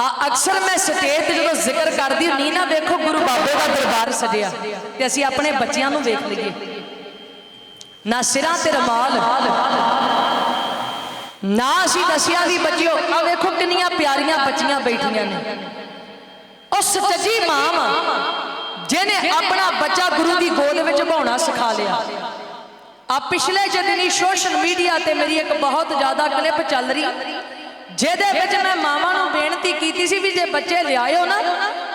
ਆ ਅਕਸਰ ਮੈਂ ਸਟੇਜ ਤੇ ਜਦੋਂ ਜ਼ਿਕਰ ਕਰਦੀ ਹੁੰਨੀ ਨਾ, ਵੇਖੋ ਗੁਰੂ ਬਾਬੇ ਦਾ ਦਰਬਾਰ ਸਜਿਆ ਤੇ ਅਸੀਂ ਆਪਣੇ ਬੱਚਿਆਂ ਨੂੰ ਵੇਖ ਲਈਏ। ਨਾ ਸਿਰਾਂ ਤੇ ਰਮਾਲ, ਨਾ ਅਸੀਂ ਦੱਸਿਆ ਵੀ ਬੱਚਿਓ ਆ ਵੇਖੋ ਕਿੰਨੀਆਂ ਪਿਆਰੀਆਂ ਬੱਚੀਆਂ ਬੈਠੀਆਂ ਨੇ। ਉਹ ਸੱਚੀ ਮਾਂ ਵਾ, ਜਿਹਨੇ ਆਪਣਾ ਬੱਚਾ ਗੁਰੂ ਦੀ ਗੋਦ ਵਿੱਚ ਭਾਉਣਾ ਸਿਖਾ ਲਿਆ। ਆ ਪਿਛਲੇ ਜਿਹੇ ਦਿਨੀ ਸੋਸ਼ਲ ਮੀਡੀਆ ਤੇ ਮੇਰੀ ਇੱਕ ਬਹੁਤ ਜ਼ਿਆਦਾ ਕਲਿੱਪ ਚੱਲ ਰਹੀ। ਜਿਹਦੇ ਵਿੱਚ ਮੈਂ ਮਾਵਾਂ ਨੂੰ ਬੇਨਤੀ ਕੀਤੀ ਸੀ ਵੀ ਜੇ ਬੱਚੇ ਲਿਆਇਓ ਨਾ,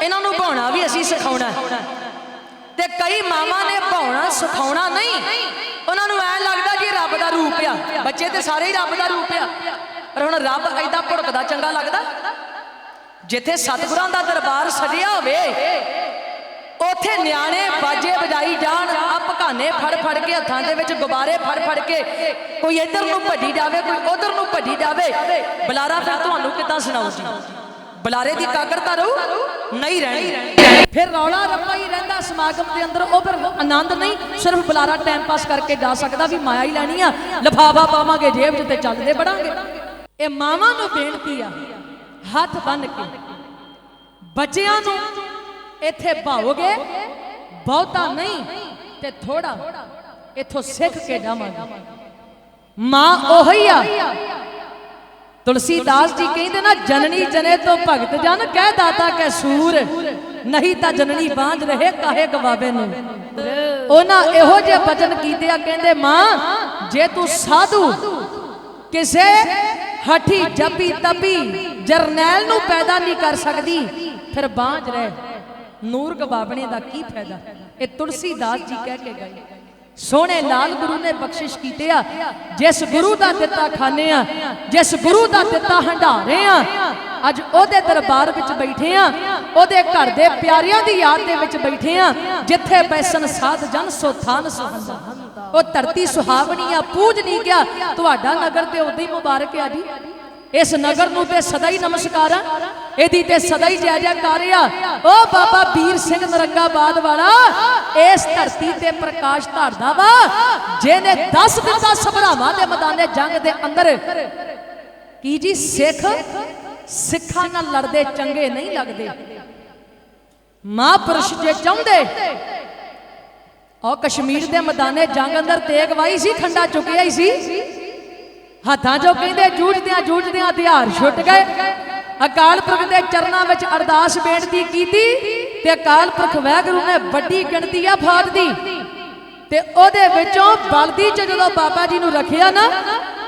ਇਹਨਾਂ ਨੂੰ ਭਾਉਣਾ ਵੀ ਅਸੀਂ ਸਿਖਾਉਣਾ ਤੇ ਕਈ ਮਾਵਾਂ ਨੇ ਭਾਉਣਾ ਸਿਖਾਉਣਾ ਨਹੀਂ। ਉਹਨਾਂ ਨੂੰ ਐ ਲੱਗਦਾ ਕਿ ਰੱਬ ਦਾ ਰੂਪ ਆ। ਬੱਚੇ ਤੇ ਸਾਰੇ ਹੀ ਰੱਬ ਦਾ ਰੂਪ ਆ। ਪਰ ਹੁਣ ਰੱਬ ਐਡਾ ਭੁੜਕਦਾ ਚੰਗਾ ਲੱਗਦਾ। ਜਿੱਥੇ ਸਤਿਗੁਰਾਂ ਦਾ ਦਰਬਾਰ ਸਜਿਆ ਹੋਵੇ ਉਥੇ ਨਿਆਣੇ ਬਾਜੇ ਵਜਾਈ ਜਾਣ ਆ ਪਕਾਨੇ ਫੜ ਫੜ ਕੇ ਹੱਥਾਂ ਦੇ ਵਿੱਚ ਗੁਬਾਰੇ ਫੜ ਫੜ ਕੇ ਕੋਈ ਇੱਧਰ ਨੂੰ ਭੱਜੀ ਜਾਵੇ, ਕੋਈ ਉਧਰ ਨੂੰ ਭੱਜੀ ਜਾਵੇ। ਬੁਲਾਰਾ ਫਿਰ ਤੁਹਾਨੂੰ ਕਿੱਦਾਂ ਸੁਣਾਉ ਜੀ ਬੁਲਾਰੇ ਦੀ ਕਾਗਰਤਾ ਰਹੂ, ਨਹੀਂ ਰਹਿਣੀ। ਫਿਰ ਰੌਲਾ ਰੱਪਾ ਹੀ ਰਹਿੰਦਾ ਸਮਾਗਮ ਦੇ ਅੰਦਰ, ਉਹ ਫਿਰ ਆਨੰਦ ਨਹੀਂ, ਸਿਰਫ ਬੁਲਾਰਾ ਟਾਈਮ ਪਾਸ ਕਰਕੇ ਜਾ ਸਕਦਾ ਵੀ ਮਾਇਆ ਹੀ ਲੈਣੀ ਆ, ਲਫਾਫਾ ਪਾਵਾਂਗੇ ਜੇਬ 'ਚ ਤੇ ਚੱਲਦੇ ਪੜਾਂਗੇ ਇਹ ਮਾਵਾਂ ਨੂੰ ਬੇਨਤੀ ਆ, ਹੱਥ ਬੰਨ ਕੇ, ਬੱਚਿਆਂ ਨੂੰ ਇੱਥੇ ਭਾਓਗੇ ਬਹੁਤਾ ਨਹੀਂ ਤੇ ਥੋੜਾ ਇੱਥੋਂ ਸਿੱਖ ਕੇ ਜਾਵਾਂਗੇ। ਮਾਂ ਉਹੀ ਆ। ਤੁਲਸੀਦਾਸ ਜੀ ਕਹਿੰਦੇ ਨਾ, ਜਨਨੀ ਜਨੇ ਤੋਂ ਭਗਤ ਜਨ, ਕਹਿ ਦਾਤਾ ਕੈ ਸੂਰ। ਨਹੀਂ ਤਾਂ ਜਨਨੀ ਬਾਂਝ ਰਹੇ, ਕਾਹੇ ਗਵਾਵੇ ਨੂੰ? ਉਹਨਾਂ ਇਹੋ ਜਿਹੇ ਬਚਨ ਕੀਤੇ ਆ, ਕਹਿੰਦੇ, ਮਾਂ, ਜੇ ਤੂੰ ਸਾਧੂ, ਕਿਸੇ ਹਠੀ ਜਪੀ ਤਪੀ, ਜਰਨੈਲ ਨੂੰ ਪੈਦਾ ਨਹੀਂ ਕਰ ਸਕਦੀ, ਫਿਰ ਬਾਂਝ ਰਹਿ। ਨੂਰ ਗਵਾਵਣੇ ਦਾ ਕੀ ਫਾਇਦਾ? ਇਹ ਤੁਲਸੀਦਾਸ ਜੀ ਕਹਿ ਕੇ ਗਏ। ਸੋਹਣੇ ਲਾਲ ਗੁਰੂ ਨੇ ਬਖਸ਼ਿਸ਼ ਕੀਤੇ ਆ। ਜਿਸ ਗੁਰੂ ਦਾ ਦਿੱਤਾ ਖਾਣੇ ਆ, ਜਿਸ ਗੁਰੂ ਦਾ ਦਿੱਤਾ ਹੰਡਾਰੇ ਆ, ਅੱਜ ਉਹਦੇ ਦਰਬਾਰ ਵਿੱਚ ਬੈਠੇ ਆ, ਉਹਦੇ ਘਰ ਦੇ ਪਿਆਰਿਆਂ ਦੀ ਯਾਦ ਦੇ ਵਿੱਚ ਬੈਠੇ ਆ, ਜਿੱਥੇ ਬੈਸਨ ਸਾਧ ਜਨ ਸੋ ਥਾਨ ਸੁਹੰਦਾ ਉਹ ਧਰਤੀ ਸੁਹਾਵਣੀ ਆ, ਪੂਜ ਨਹੀਂ ਗਿਆ, ਤੁਹਾਡਾ ਨਗਰ ਤੇ ਉਦੋਂ ਹੀ ਮੁਬਾਰਕ ਆ ਜੀ। ਇਸ ਨਗਰ ਨੂੰ ਤੇ ਸਦਾ ਹੀ ਨਮਸਕਾਰ ਆ। ਇਹਦੀ ਤੇ ਸਦਾ ਹੀ ਜੈ ਜੈਕਾਰ ਓ ਬਾਬਾ ਵੀਰ ਸਿੰਘ ਨਰੰਗਾਬਾਦ ਵਾਲਾ, ਇਸ ਧਰਤੀ ਤੇ ਪ੍ਰਕਾਸ਼ ਧਾਰਦਾ ਵਾ, ਜਿਹਨੇ 10 ਦਿੱਤਾ ਸਭਰਾਵਾਂ ਦੇ ਮੈਦਾਨੇ ਜੰਗ ਦੇ ਅੰਦਰ। ਕੀ ਜੀ, ਸਿੱਖ? ਸਿੱਖਾਂ ਨਾਲ ਲੜਦੇ ਚੰਗੇ ਨਹੀਂ ਲੱਗਦੇ। ਮਹਾਂਪੁਰਸ਼ ਜੇ ਚਾਹੁੰਦੇ, ਉਹ ਕਸ਼ਮੀਰ ਦੇ ਮੈਦਾਨੇ ਜੰਗ ਅੰਦਰ ਤੇਗ ਵਾਈ ਸੀ, ਖੰਡਾ ਚੁੱਕਿਆ ਹੀ ਸੀ। ਹੱਥਾਂ 'ਚੋਂ ਕਹਿੰਦੇ ਜੂਝਦਿਆਂ ਜੂਝਦਿਆਂ ਹਥਿਆਰ ਛੁੱਟ ਗਏ। ਅਕਾਲ ਪੁਰਖ ਦੇ ਚਰਨਾਂ ਵਿੱਚ ਅਰਦਾਸ ਬੇਨਤੀ ਕੀਤੀ ਤੇ ਅਕਾਲ ਪੁਰਖ ਵਾਹਿਗੁਰੂ ਨੇ ਵੱਡੀ ਗਿਣਤੀ ਆ ਫੌਜ ਦੀ। ਤੇ ਉਹਦੇ ਵਿੱਚੋਂ ਬਲਦੀ 'ਚ ਜਦੋਂ ਬਾਬਾ ਜੀ ਨੂੰ ਰੱਖਿਆ ਨਾ,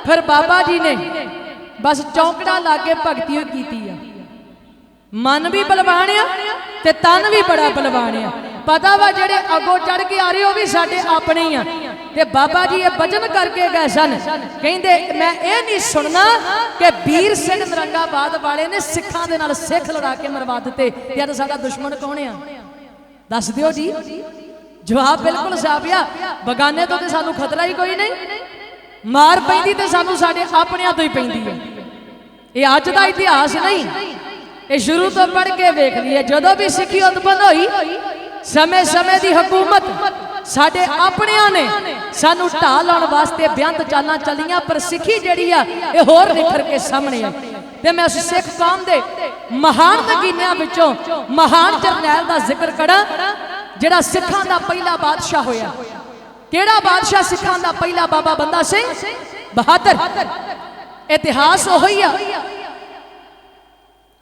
ਫਿਰ ਬਾਬਾ ਜੀ ਨੇ ਬਸ ਚੌਂਕੜਾ ਲਾ ਕੇ ਭਗਤੀ ਹੋਈ ਕੀਤੀ ਆ ਮਨ ਵੀ ਬਲਵਾਨ ਆ ਤੇ ਤਨ ਵੀ ਬੜਾ ਬਲਵਾਨ ਆ ਪਤਾ ਵਾ ਜਿਹੜੇ ਅੱਗੋਂ ਚੜ ਕੇ ਆ ਰਹੇ ਉਹ ਵੀ ਸਾਡੇ ਆਪਣੇ ਹੀ ਆ। ਤੇ ਬਾਬਾ ਜੀ ਇਹ ਵਚਨ ਕਰਕੇ ਗਏ ਸਨ। ਕਹਿੰਦੇ, ਮੈਂ ਇਹ ਨਹੀਂ ਸੁਣਨਾ ਕਿ ਵੀਰ ਸਿੰਘ ਨਰੰਗਾਬਾਦ ਵਾਲੇ ਨੇ ਸਿੱਖਾਂ ਦੇ ਨਾਲ ਸਿੱਖ ਲੜਾ ਕੇ ਮਰਵਾ ਦਿੱਤੇ ਤੇ ਅੱਜ ਸਾਡਾ ਦੁਸ਼ਮਣ ਕੌਣ ਆ? ਦੱਸ ਦਿਓ ਜੀ। ਜਵਾਬ ਬਿਲਕੁਲ ਸਾਫ਼ ਆ। ਬਗਾਨੇ ਤੋਂ ਤੇ ਸਾਨੂੰ ਖਤਰਾ ਹੀ ਕੋਈ ਨਹੀਂ। ਮਾਰ ਪੈਂਦੀ ਤੇ ਸਾਨੂੰ ਸਾਡੇ ਆਪਣਿਆਂ ਤੋਂ ਹੀ ਪੈਂਦੀ ਹੈ ਇਹ ਅੱਜ ਦਾ ਇਤਿਹਾਸ ਨਹੀਂ। ਇਹ ਸ਼ੁਰੂ ਤੋਂ ਪੜ ਕੇ ਵੇਖ ਲਈਏ। ਜਦੋਂ ਵੀ ਸਿੱਖੀ ਉਤਪੰਨ ਹੋਈ ਸਮੇਂ ਸਮੇਂ ਦੀ ਹਕੂਮਤ ਸਾਡੇ ਆਪਣਿਆਂ ਨੇ ਸਾਨੂੰ ਢਾਹ ਲਾਉਣ ਵਾਸਤੇ ਬਿਆੰਤ ਚਾਲਾਂ ਚੱਲੀਆਂ, ਪਰ ਸਿੱਖੀ ਜਿਹੜੀ ਆ, ਇਹ ਹੋਰ ਨਿਖਰ ਕੇ ਸਾਹਮਣੇ ਆ। ਤੇ ਮੈਂ ਉਸ ਸਿੱਖ ਕੌਮ ਦੇ ਮਹਾਨ ਨਗੀਨਿਆਂ ਵਿੱਚੋਂ ਮਹਾਨ ਜਰਨੈਲ ਦਾ ਜ਼ਿਕਰ ਕਰਾਂ, ਜਿਹੜਾ ਸਿੱਖਾਂ ਦਾ ਪਹਿਲਾ ਬਾਦਸ਼ਾਹ ਹੋਇਆ। ਕਿਹੜਾ ਬਾਦਸ਼ਾਹ ਸਿੱਖਾਂ ਦਾ ਪਹਿਲਾ ਬਾਬਾ ਬੰਦਾ ਸਿੰਘ ਬਹਾਦਰ। ਇਤਿਹਾਸ ਉਹੀ ਆ।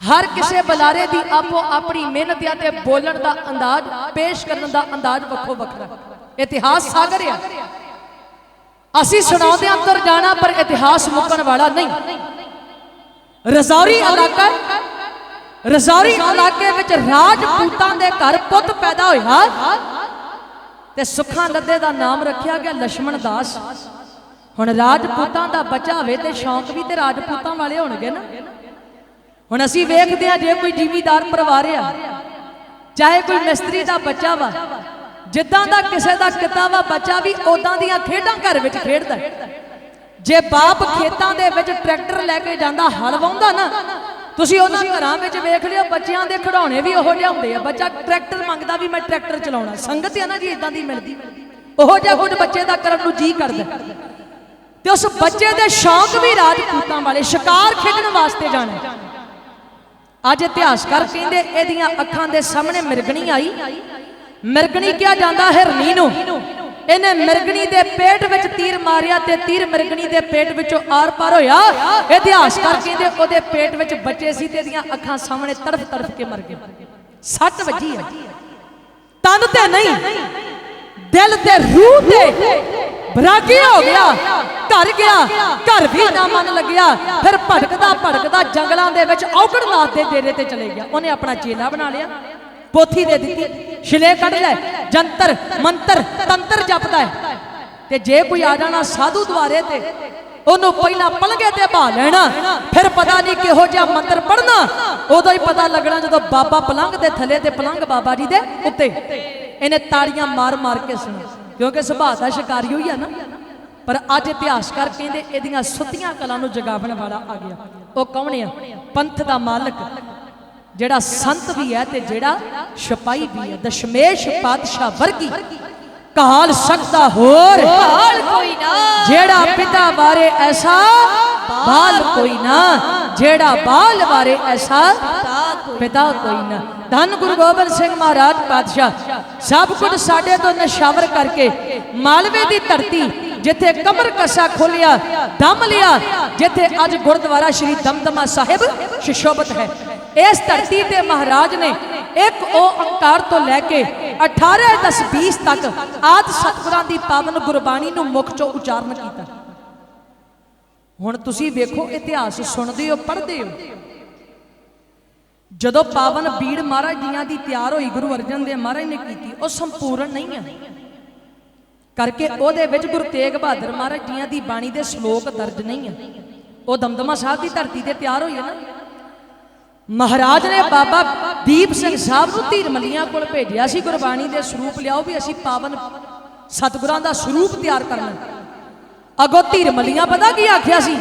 ਹਰ ਕਿਸੇ ਬੁਲਾਰੇ ਦੀ ਆਪੋ ਆਪਣੀ ਮਿਹਨਤ ਆ ਤੇ ਬੋਲਣ ਦਾ ਅੰਦਾਜ਼, ਪੇਸ਼ ਕਰਨ ਦਾ ਅੰਦਾਜ਼ ਵੱਖੋ ਵੱਖਰਾ ਇਤਿਹਾਸ ਸਾਗਰ ਆ। ਅਸੀਂ ਸੁਣਾਉਂਦੇ ਅੰਦਰ ਜਾਣਾ, ਪਰ ਇਤਿਹਾਸ ਮੁੱਕਣ ਵਾਲਾ ਨਹੀਂ। ਰਜ਼ਾਰੀ ਇਲਾਕਾ, ਰਜ਼ਾਰੀ ਇਲਾਕੇ ਵਿੱਚ ਰਾਜਪੂਤਾਂ ਦੇ ਘਰ ਪੁੱਤ ਪੈਦਾ ਹੋਇਆ ਤੇ ਸੁਖਾਂ ਲੱਦੇ ਦਾ ਨਾਮ ਰੱਖਿਆ ਗਿਆ ਲక్ష్మణ ਦਾਸ। ਹੁਣ ਰਾਜਪੂਤਾਂ ਦਾ ਬੱਚਾ ਹੋਵੇ ਤੇ ਸ਼ੌਂਕ ਵੀ ਤੇ ਰਾਜਪੂਤਾਂ ਵਾਲੇ ਹੋਣਗੇ ਨਾ। ਹੁਣ ਅਸੀਂ ਵੇਖਦੇ ਆ ਜੇ ਕੋਈ ਜ਼ਿਮੀਦਾਰ ਪਰਿਵਾਰ ਆ, ਚਾਹੇ ਕੋਈ ਮਿਸਤਰੀ ਦਾ ਬੱਚਾ ਵਾ ਜਿੱਦਾਂ ਦਾ ਕਿਸੇ ਦਾ ਕਿੱਤਾ ਵਾ ਬੱਚਾ ਵੀ ਉਦਾਂ ਦੀਆਂ ਖੇਡਾਂ ਘਰ ਵਿੱਚ ਖੇਡਦਾ ਜੇ ਬਾਪ ਖੇਤਾਂ ਦੇ ਵਿੱਚ ਟਰੈਕਟਰ ਲੈ ਕੇ ਜਾਂਦਾ, ਹਲ ਵਾਉਂਦਾ ਨਾ, ਤੁਸੀਂ ਉਹਨਾਂ ਘਰਾਂ ਵਿੱਚ ਵੇਖ ਲਿਓ, ਬੱਚਿਆਂ ਦੇ ਖਿਡੌਣੇ ਵੀ ਉਹੋ ਜਿਹੇ ਹੁੰਦੇ ਆ। ਬੱਚਾ ਟਰੈਕਟਰ ਮੰਗਦਾ ਵੀ ਮੈਂ ਟਰੈਕਟਰ ਚਲਾਉਣਾ। ਸੰਗਤ ਆ ਨਾ ਜੀ ਇਦਾਂ ਦੀ ਮਿਲਦੀ। ਉਹੋ ਜਿਹਾ ਕੁਝ ਬੱਚੇ ਦਾ ਕਰਨ ਨੂੰ ਜੀ ਕਰਦਾ ਤੇ ਉਸ ਬੱਚੇ ਦੇ ਸ਼ੌਂਕ ਵੀ ਰਾਜਪੂਤਾਂ ਵਾਲੇ, ਸ਼ਿਕਾਰ ਖੇਡਣ ਵਾਸਤੇ ਜਾਣਾ। ਅੱਜ ਇਤਿਹਾਸਕਾਰ ਕਹਿੰਦੇ, ਇਹਦੀਆਂ ਅੱਖਾਂ ਦੇ ਸਾਹਮਣੇ ਮਿਰਗਣੀ ਆਈ। ਮਿਰਗਣੀ ਕਿਹਾ ਜਾਂਦਾ ਹਿਰਨੀ ਨੂੰ। ਇਹਨੇ ਮਿਰਗਣੀ ਦੇ ਪੇਟ ਵਿੱਚ ਤੀਰ ਮਾਰਿਆ ਤੇ ਤੀਰ ਮਿਰਗਣੀ ਦੇ ਪੇਟ ਵਿੱਚੋਂ ਆਰ ਪਾਰ ਹੋਇਆ। ਇਤਿਹਾਸਕਾਰ ਕਹਿੰਦੇ ਉਹਦੇ ਪੇਟ ਵਿੱਚ ਬੱਚੇ ਸੀ ਤੇ ਇਹਦੀਆਂ ਅੱਖਾਂ ਸਾਹਮਣੇ ਤੜਫ ਤੜਫ ਕੇ ਮਰ ਗਏ ਸੱਟ ਵੱਜੀ ਆ। ਤਨ ਤੇ ਨਹੀਂ, ਦਿਲ ਤੇ ਰੂਹ ਤੇ ਬਰਾਗੀ ਹੋ ਗਿਆ। ਘਰ ਗਿਆ, ਘਰ ਵੀ ਨਾ ਮਨ ਲੱਗਿਆ। ਫਿਰ ਭਟਕਦਾ ਭਟਕਦਾ ਜੰਗਲਾਂ ਦੇ ਵਿੱਚ ਔਗੜਨਾਥ ਦੇ ਡੇਰੇ ਤੇ ਚਲੇ ਗਿਆ। ਉਹਨੇ ਆਪਣਾ ਚੇਲਾ ਬਣਾ ਲਿਆ, ਪੋਥੀ ਦੇ ਦਿੱਤੀ। ਛਿਲੇ ਕੱਢ ਲੈ, ਜੰਤਰ, ਮੰਤਰ, ਤੰਤਰ ਜਪਦਾ ਹੈ। ਤੇ ਜੇ ਕੋਈ ਆ ਜਾਣਾ ਸਾਧੂ ਦੁਆਰੇ ਤੇ, ਉਹਨੂੰ ਪਹਿਲਾਂ ਪਲਗੇ ਤੇ ਬਾ ਲੈਣਾ, ਫਿਰ ਪਤਾ ਨਹੀਂ ਕਿਹੋ ਜਿਹਾ ਮੰਤਰ ਪੜਨਾ ਉਦੋਂ ਹੀ ਪਤਾ ਲੱਗਣਾ ਜਦੋਂ ਬਾਬਾ ਪਲੰਗ ਦੇ ਥੱਲੇ ਤੇ ਪਲੰਗ ਬਾਬਾ ਜੀ ਦੇ ਉੱਤੇ। ਇਹਨੇ ਤਾੜੀਆਂ ਮਾਰ ਮਾਰ ਕੇ ਸੁਣੀ। ਕਿਉਂਕਿ ਸੁਭਾਅ ਦਾ ਸ਼ਿਕਾਰੀ ਹੋਈ ਆ ਨਾ। ਪਰ ਅੱਜ ਇਤਿਹਾਸਕਾਰ ਕਹਿੰਦੇ ਇਹਦੀਆਂ ਸੁੱਤੀਆਂ ਕਲਾਂ ਨੂੰ ਜਗਾਵਣ ਵਾਲਾ ਆ ਗਿਆ। ਉਹ ਕੌਣ ਆ? ਪੰਥ ਦਾ ਮਾਲਕ। ਜਿਹੜਾ ਸੰਤ ਵੀ ਹੈ ਤੇ ਜਿਹੜਾ ਸਿਪਾਹੀ ਵੀ ਹੈ। ਦਸ਼ਮੇਸ਼ ਪਾਤਸ਼ਾਹ ਵਰਗੀ ਕਾਲ ਸਕਦਾ ਹੋਰ। ਹਾਲ ਕੋਈ ਨਾ। ਜਿਹੜਾ ਪਿਤਾ ਬਾਰੇ ਐਸਾ ਬਾਲ ਕੋਈ ਨਾ। ਜਿਹੜਾ ਬਾਲ ਬਾਰੇ ਐਸਾ ਪਿਤਾ ਕੋਈ ਨਾ। ਧੰਨ ਗੁਰੂ ਗੋਬਿੰਦ ਸਿੰਘ ਮਹਾਰਾਜ ਪਾਤਸ਼ਾਹ ਸਭ ਕੁਝ ਸਾਡੇ ਤੋਂ ਨਸ਼ਾਵਰ ਕਰਕੇ ਮਾਲਵੇ ਦੀ ਧਰਤੀ ਜਿੱਥੇ ਕਮਰ ਕਸਾ ਖੋਲਿਆ ਦਮ ਲਿਆ ਜਿੱਥੇ ਅੱਜ ਗੁਰਦੁਆਰਾ ਸ਼੍ਰੀ ਦਮਦਮਾ ਸਾਹਿਬ ਸ਼ਿਸ਼ੋਭਤ ਹੈ। ਇਸ ਧਰਤੀ ਤੇ ਮਹਾਰਾਜ ਨੇ ਇੱਕ ਉਹ ਓੰਕਾਰ ਤੋਂ ਲੈ ਕੇ 18 10 20 ਤੱਕ ਆਦ ਸਤਿਗੁਰਾਂ ਦੀ ਪਾਵਨ ਗੁਰਬਾਣੀ ਨੂੰ ਮੁਖ ਚੋਂ ਉਚਾਰਨ ਕੀਤਾ। ਹੁਣ ਤੁਸੀਂ ਵੇਖੋ ਇਤਿਹਾਸ, ਸੁਣਦੇ ਹੋ, ਪੜ੍ਹਦੇ ਹੋ। ਜਦੋਂ ਪਾਵਨ ਬੀੜ ਮਹਾਰਾਜ ਜੀਆਂ ਦੀ ਤਿਆਰ ਹੋਈ, ਗੁਰੂ ਅਰਜਨ ਦੇਵ ਮਹਾਰਾਜ ਨੇ ਕੀਤੀ, ਉਹ ਸੰਪੂਰਨ ਨਹੀਂ ਹੈ। ਕਰਕੇ ਉਹਦੇ ਵਿੱਚ ਗੁਰੂ ਤੇਗ ਬਹਾਦਰ ਮਹਾਰਾਜ ਜੀਆਂ ਦੀ ਬਾਣੀ ਦੇ ਸ਼ਲੋਕ ਦਰਜ ਨਹੀਂ ਹੈ। ਉਹ ਦਮਦਮਾ ਸਾਹਿਬ ਦੀ ਧਰਤੀ ਤੇ ਤਿਆਰ ਹੋਈ ਹੈ ਨਾ। ਮਹਾਰਾਜ ਨੇ ਬਾਬਾ ਦੀਪ ਸਿੰਘ ਸਾਹਿਬ ਨੂੰ ਧੀਰ ਮੱਲੀਆਂ ਕੋਲ ਭੇਜਿਆ ਸੀ, ਗੁਰਬਾਣੀ ਦੇ ਸਰੂਪ ਲਿਆਓ ਵੀ ਅਸੀਂ ਪਾਵਨ ਸਤਿਗੁਰਾਂ ਦਾ ਸਰੂਪ ਤਿਆਰ ਕਰਨਾ। ਅਗੋ ਧੀਰਮਲੀਆਂ ਪਤਾ ਕੀ ਆਖਿਆ ਸੀ?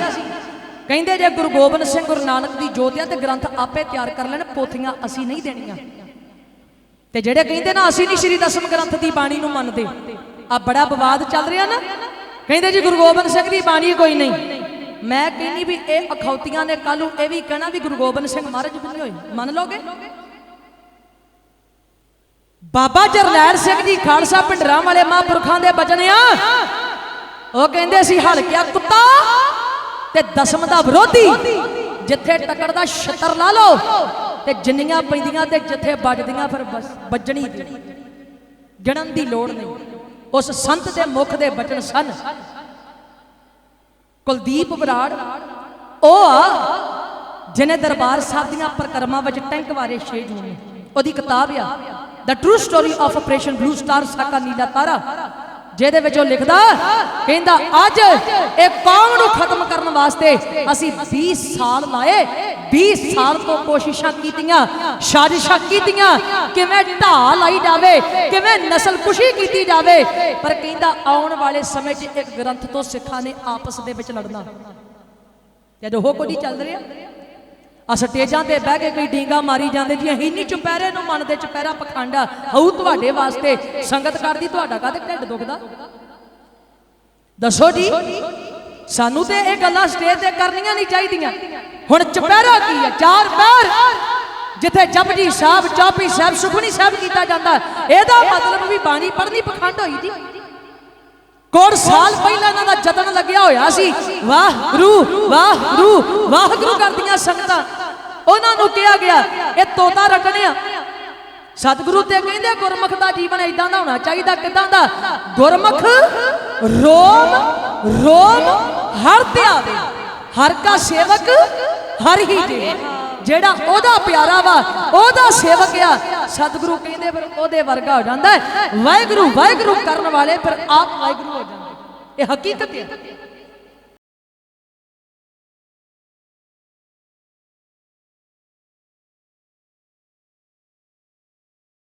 ਕਹਿੰਦੇ ਜੇ ਗੁਰੂ ਗੋਬਿੰਦ ਸਿੰਘ, ਗੁਰੂ ਨਾਨਕ ਦੀ ਜੋਤ ਆ ਤੇ ਗ੍ਰੰਥ ਆਪੇ ਤਿਆਰ ਕਰ ਲੈਣ, ਪੋਥੀਆਂ ਅਸੀਂ ਨਹੀਂ ਦੇਣੀਆਂ। ਤੇ ਜਿਹੜੇ ਕਹਿੰਦੇ ਨਾ, ਅਸੀਂ ਨਹੀਂ ਸ਼੍ਰੀ ਦਸਮ ਗ੍ਰੰਥ ਦੀ ਬਾਣੀ ਨੂੰ ਮੰਨਦੇ, ਆ ਬੜਾ ਵਿਵਾਦ ਚੱਲ ਰਿਹਾ ਨਾ। ਕਹਿੰਦੇ ਜੀ ਗੁਰੂ ਗੋਬਿੰਦ ਸਿੰਘ ਦੀ ਬਾਣੀ ਕੋਈ ਨਹੀਂ। ਮੈਂ ਕਹਿੰਨੀ ਵੀ ਇਹ ਅਖੌਤੀਆਂ ਨੇ ਕੱਲ ਨੂੰ ਇਹ ਵੀ ਕਹਿਣਾ ਵੀ ਗੁਰੂ ਗੋਬਿੰਦ ਸਿੰਘ ਮਹਾਰਾਜ ਵੀ ਹੋਏ। ਮੰਨ ਲੋਗੇ ਬਾਬਾ ਜਰਨੈਲ ਸਿੰਘ ਜੀ ਖਾਲਸਾ ਪਿੰਡਰਾਂ ਵਾਲੇ ਮਹਾਂਪੁਰਖਾਂ ਦੇ ਬਚਨ ਆ। ਉਹ ਕਹਿੰਦੇ ਸੀ, ਹਲਕਿਆ ਕੁੱਤਾ ਤੇ ਦਸਮ ਦਾ ਵਿਰੋਧੀ। ਜਿੱਥੇ ਟੱਕਰ ਦਾ ਛਤਰ ਲਾ ਲਓ ਤੇ ਜਿੰਨੀਆਂ ਪੈਂਦੀਆਂ ਤੇ ਜਿੱਥੇ ਵੱਜਦੀਆਂ ਫਿਰ ਬਸ ਵੱਜਣੀ ਗਿਣਨ ਦੀ ਲੋੜ ਨਹੀਂ। ਉਸ ਸੰਤ ਦੇ ਮੁਖ ਦੇ ਬਚਨ ਸਨ। ਕੁਲਦੀਪ ਬਰਾੜ ਉਹ ਆ ਜਿਹਨੇ ਦਰਬਾਰ ਸਾਹਿਬ ਦੀਆਂ ਪ੍ਰਕਰਮਾਂ ਵਿੱਚ ਟੈਂਕ ਬਾਰੇ 6 ਜੂਨ। ਉਹਦੀ ਕਿਤਾਬ ਆ the true story of operation blue star ਸਾਕਾ ਨੀਲਾ ਤਾਰਾ। ਜਿਹਦੇ ਵਿੱਚ ਉਹ ਲਿਖਦਾ, ਕਹਿੰਦਾ, ਅੱਜ ਇਹ ਕੌਮ ਨੂੰ ਖਤਮ ਕਰਨ ਵਾਸਤੇ ਅਸੀਂ 20 ਸਾਲ ਲਾਏ 20 ਸਾਲ ਤੋਂ ਕੋਸ਼ਿਸ਼ਾਂ ਕੀਤੀਆਂ, ਸਾਜ਼ਿਸ਼ਾਂ ਕੀਤੀਆਂ, ਕਿਵੇਂ ਢਾਹ ਲਾਈ ਜਾਵੇ, ਕਿਵੇਂ ਨਸਲ ਕੁਸ਼ੀ ਕੀਤੀ ਜਾਵੇ, ਪਰ ਕਹਿੰਦਾ, ਆਉਣ ਵਾਲੇ ਸਮੇਂ 'ਚ ਇੱਕ ਗ੍ਰੰਥ ਤੋਂ ਸਿੱਖਾਂ ਨੇ ਆਪਸ ਦੇ ਵਿੱਚ ਲੜਨਾ। ਜਦ ਉਹ ਕੁਝ ਚੱਲ ਰਿਹਾ ਆ ਸਟੇਜਾਂ ਤੇ ਬਹਿ ਕੇ ਕਈ ਡੀਂਗਾ ਮਾਰੀ ਜਾਂਦੇ ਜੀ, ਅਸੀਂ ਨਹੀਂ ਚੁਪਹਿਰੇ ਨੂੰ ਮੰਨਦੇ, ਚੁਪਹਿਰਾ ਪਖੰਡਾ ਹਉ ਤੁਹਾਡੇ ਵਾਸਤੇ। ਸੰਗਤ ਕਰਦੀ, ਤੁਹਾਡਾ ਕਾਹਦੇ ਢਿੱਡ ਦੁਖਦਾ? ਦੱਸੋ ਜੀ, ਸਾਨੂੰ ਤੇ ਇਹ ਗੱਲਾਂ ਸਟੇਜ ਤੇ ਕਰਨੀਆਂ ਨਹੀਂ ਚਾਹੀਦੀਆਂ। ਹੁਣ ਚੁਪਹਿਰਾ ਕੀ ਹੈ ਚਾਰ ਪੈਰ। ਜਿੱਥੇ ਜਪਜੀ ਸਾਹਿਬ, ਚੌਪੀ ਸਾਹਿਬ ਸੁਖਣੀ ਸਾਹਿਬ ਕੀਤਾ ਜਾਂਦਾ। ਇਹਦਾ ਮਤਲਬ ਵੀ ਬਾਣੀ ਪੜ੍ਹਨੀ ਪਖੰਡ ਹੋਈ ਜੀ। ਕੋੜ ਸਾਲ ਪਹਿਲਾਂ ਇਹਨਾਂ ਦਾ ਜਤਨ ਲੱਗਿਆ ਹੋਇਆ ਸੀ। ਵਾਹਿਗੁਰੂ ਵਾਹਿਗੁਰੂ ਵਾਹਿਗੁਰੂ ਕਰਦੀਆਂ ਸੰਗਤਾਂ। ਉਹਨਾਂ ਨੂੰ ਕਿਹਾ ਗਿਆ, ਇਹ ਤੋਤਾ ਰੱਖਣਿਆ ਸਤਿਗੁਰੂ ਤੇ ਕਹਿੰਦੇ ਗੁਰਮੁਖ ਦਾ ਜੀਵਨ ਇਦਾਂ ਦਾ ਹੋਣਾ ਚਾਹੀਦਾ, ਕਿਦਾਂ ਦਾ? ਗੁਰਮੁਖ, ਰੋਮ ਰੋਮ, ਹਰ ਧਿਆਵੇ ਹਰ ਕਾ ਸੇਵਕ, ਹਰ ਹੀ ਜੇ। ਜਿਹੜਾ ਉਹਦਾ ਪਿਆਰਾ ਵਾ, ਉਹਦਾ ਸੇਵਕ ਆ। ਸਤਿਗੁਰੂ ਕਹਿੰਦੇ, ਫਿਰ ਉਹਦੇ ਵਰਗਾ ਹੋ ਜਾਂਦਾ ਵਾਹਿਗੁਰੂ ਵਾਹਿਗੁਰੂ ਕਰਨ ਵਾਲੇ ਪਰ ਆਪ ਵਾਹਿਗੁਰੂ ਹੋ ਜਾਂਦੇ। ਇਹ ਹਕੀਕਤ ਹੈ